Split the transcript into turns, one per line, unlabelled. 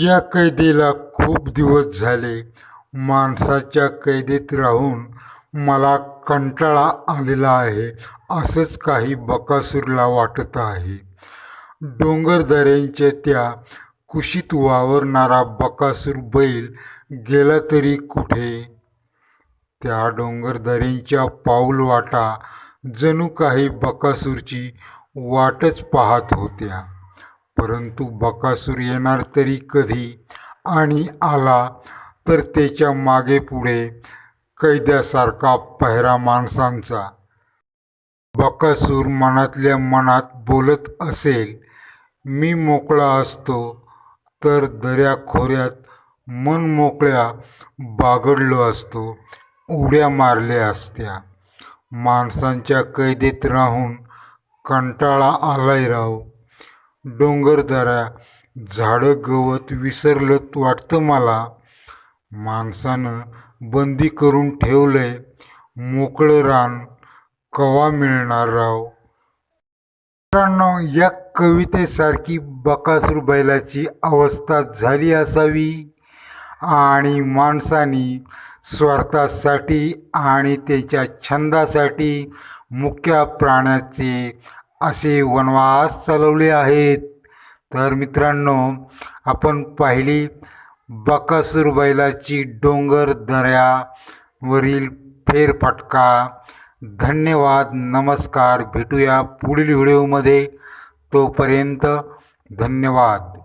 या कैदेला खूप दिवस झाले. माणसाच्या कैदेत राहून मला कंटाळा आलेला आहे असंच काही बकासूरला वाटत आहे. डोंगरदऱ्यांच्या त्या कुशीत वावरणारा बकासूर बैल गेला तरी कुठे? त्या डोंगरदऱ्यांच्या पाऊलवाटा जणू काही बकासूरची वाटच पाहत होत्या. परंतु बकासूर येणार तरी कधी? आणि आला तर त्याच्यामागे पुढे कैद्यासारखा पहिरा माणसांचा. बकासूर मनातल्या मनात बोलत असेल मी मोकळा असतो. तर दऱ्याखोऱ्यात मन मोकळ्या बागडलो असतो उड्या मारल्या असत्या. माणसांच्या कैदेत राहून कंटाळा आलाय राव. डोंगरदऱ्या झाडं गवत विसरलं वाटतं मला. माणसानं बंदी करून ठेवलंय मोकळं रान कवा मिळणार राव? मित्रांनो या कवितेसारखी बकासूर बैलाची अवस्था झाली असावी आणि माणसानी स्वार्थासाठी आणि त्याच्या छंदासाठी मुख्य प्राण्याचे असे वनवास चालवले आहेत. तर मित्रांनो आपण पाहिली बकासूर बैलाची डोंगर दऱ्यावरील फेरफटका. धन्यवाद नमस्कार. भेटूया पुढील व्हिडिओमध्ये. तोपर्यंत धन्यवाद.